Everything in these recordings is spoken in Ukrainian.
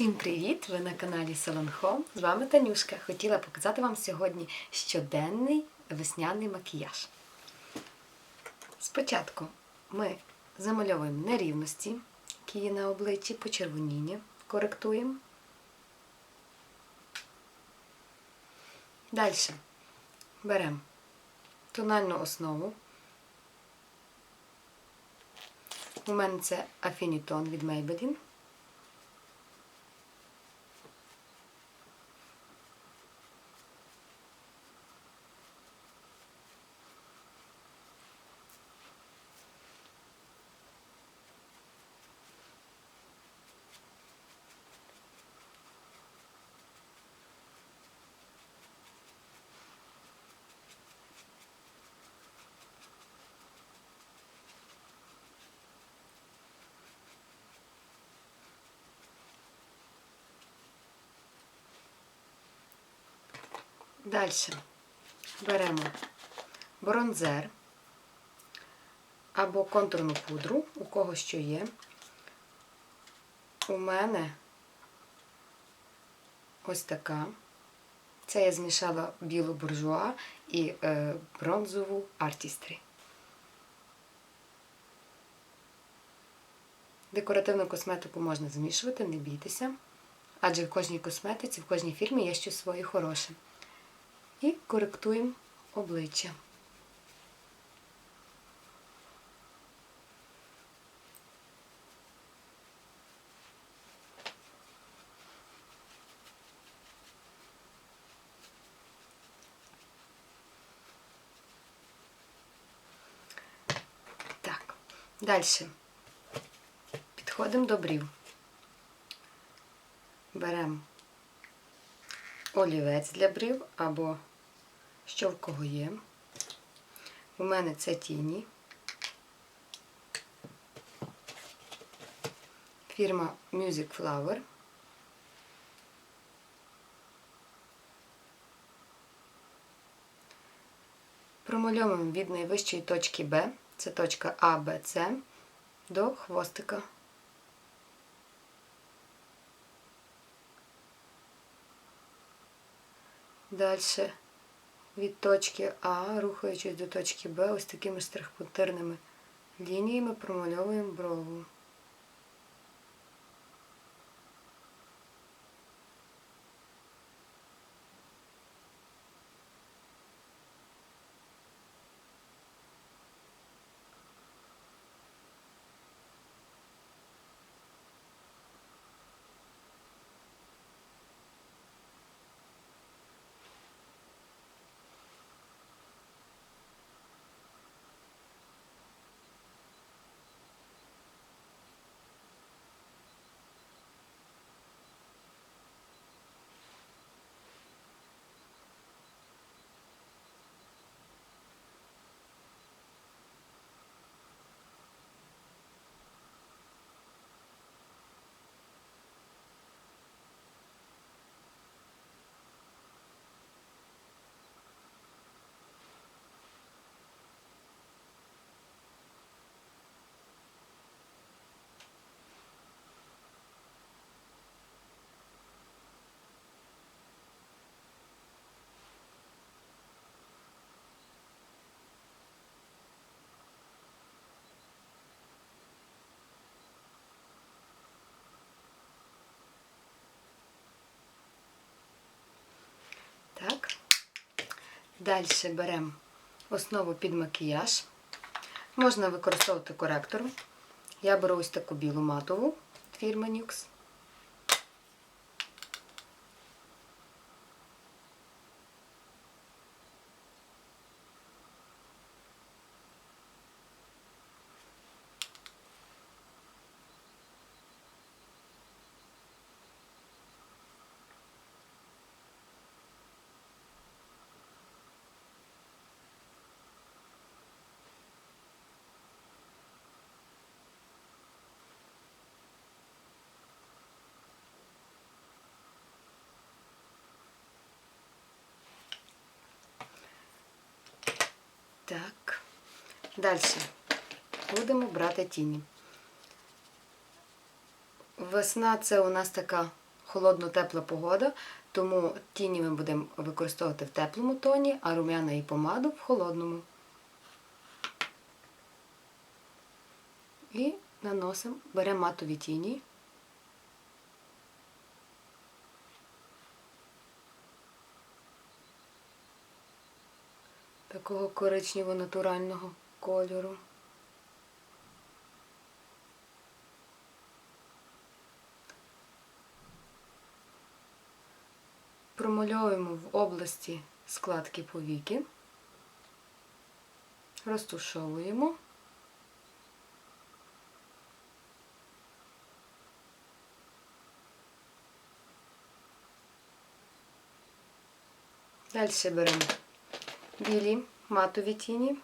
Всім привіт! Ви на каналі Home. З вами Танюшка. Хотіла показати вам сьогодні щоденний весняний макіяж. Спочатку ми замальовуємо нерівності, які є на обличчі, почервоніння, коректуємо. Далі беремо тональну основу. У мене це Affinitone від Maybelline. Далі беремо бронзер або контурну пудру, у кого що є. У мене ось така. Це я змішала білу буржуа і е, бронзову артістрі. Декоративну косметику можна змішувати, не бійтеся, адже в кожній косметиці, в кожній фірмі є щось своє хороше. І коректуємо обличчя. Так, далі підходимо до брів. Беремо олівець для брів або що в кого є. У мене це тіні. Фірма Music Flower. Промальовуємо від найвищої точки Б, це точка А, Б, С, до хвостика. Далі від точки А, рухаючись до точки Б, ось такими штрихпунктирними лініями промальовуємо брову. Так. Далі беремо основу під макіяж. Можна використовувати коректор. Я беру ось таку білу матову фірми Nux. Так. Далі будемо брати тіні. Весна це у нас така холодно-тепла погода, тому тіні ми будемо використовувати в теплому тоні, а рум'яна і помаду в холодному. І наносимо, беремо матові тіні. Такого коричнево-натурального кольору. Промальовуємо в області складки повіки, розтушовуємо. Далі беремо білі матові тіні.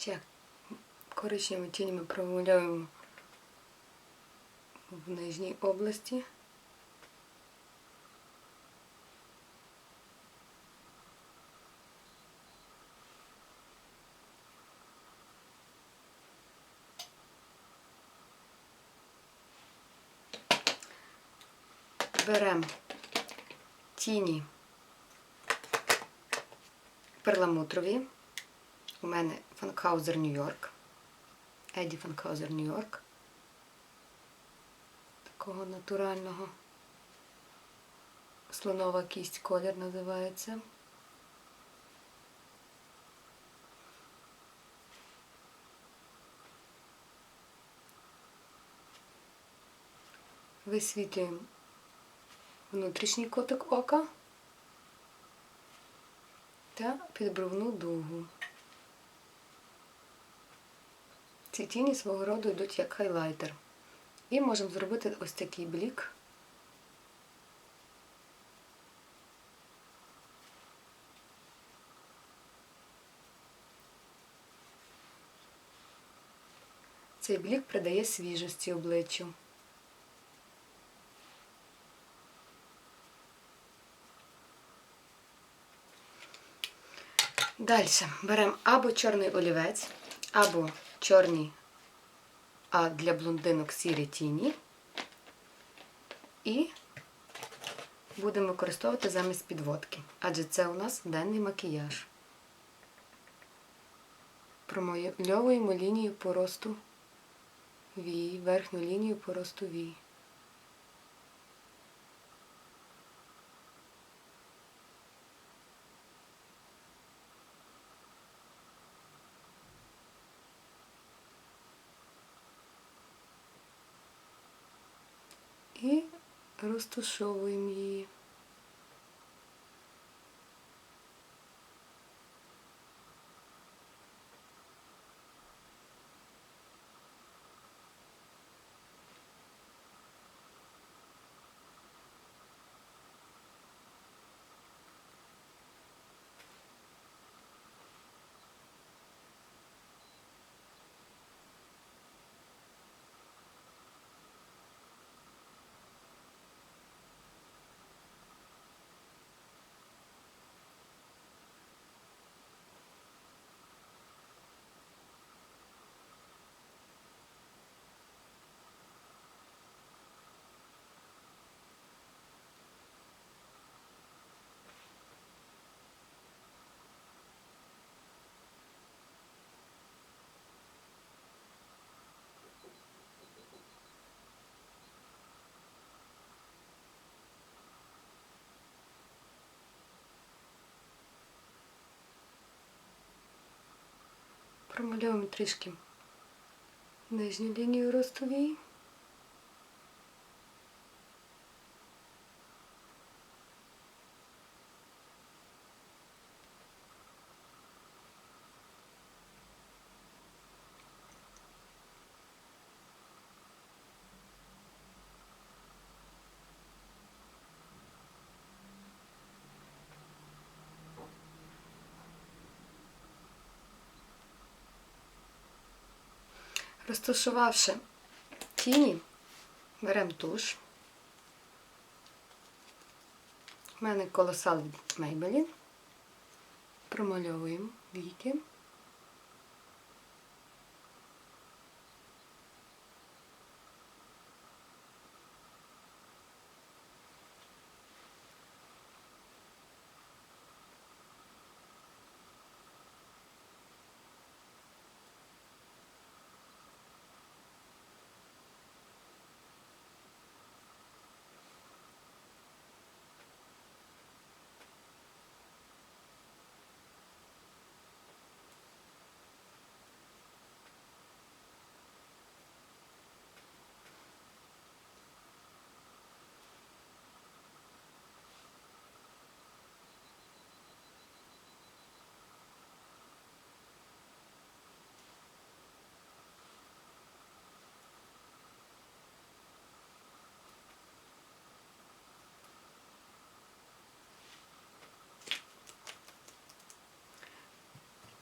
Ще коричневими тінями промальовуємо в нижній області. Беремо тіні перламутрові. У мене Фанкхаузер Нью-Йорк. Еді Фанкхаузер Нью-Йорк. Такого натурального. Слонова кість колір називається. Висвітлюємо внутрішній котик ока та підбровну дугу. Ці тіні свого роду йдуть як хайлайтер. І можемо зробити ось такий блік. Цей блік придає свіжості обличчю. Далі беремо або чорний олівець, або чорні, а для блондинок сірі тіні. І будемо використовувати замість підводки, адже це у нас денний макіяж. Промальовуємо лінію поросту вій, верхню лінію поросту вій. І розтушовуємо її. Промальовуємо трішки нижню лінію ростовій. Розташувавши тіні, беремо туш. У мене колосал від Maybelline. Промальовуємо віки.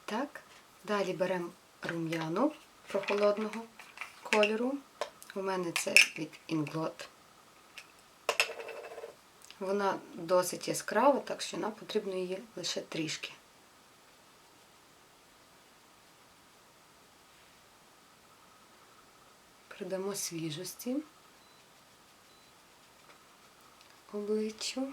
Так, далі беремо рум'яну прохолодного кольору. У мене це від Inglot. Вона досить яскрава, так що нам потрібно її лише трішки. Придамо свіжості обличчю.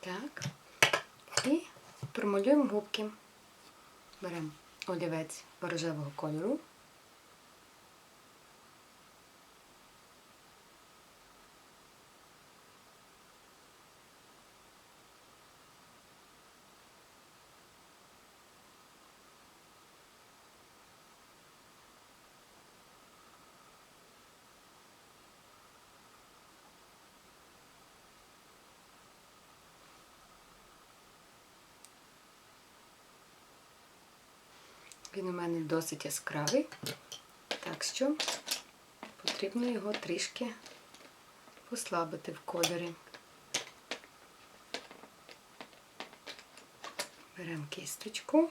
Так. І промалюємо губки. Беремо олівець рожевого кольору. Він у мене досить яскравий, так що потрібно його трішки послабити в кольорі. Беремо кісточку.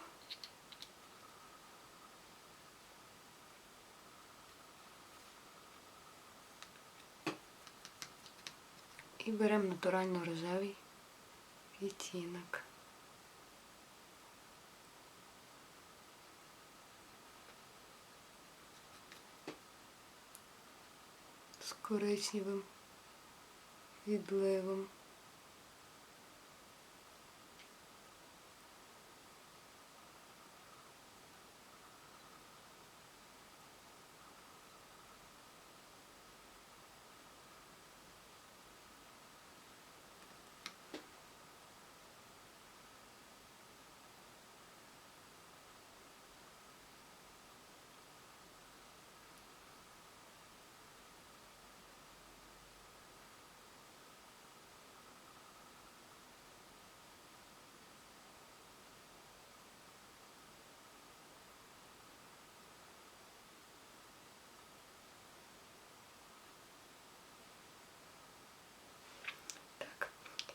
І беремо натурально рожевий відтінок. З коричневим відливом.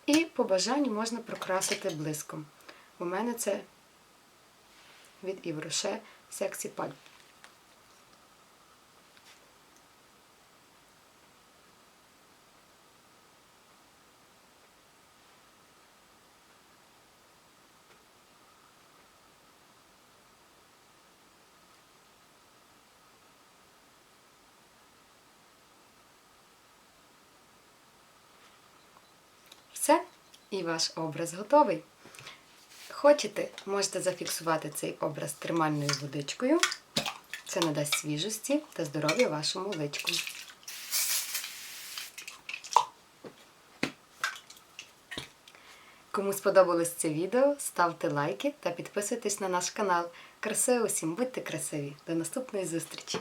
І по бажанню можна прокрасити блиском. У мене це від Івроше сексі Pulp. І ваш образ готовий. Хочете, можете зафіксувати цей образ термальною водичкою. Це надасть свіжості та здоров'я вашому личку. Кому сподобалось це відео, ставте лайки та підписуйтесь на наш канал. Краси усім, будьте красиві! До наступної зустрічі!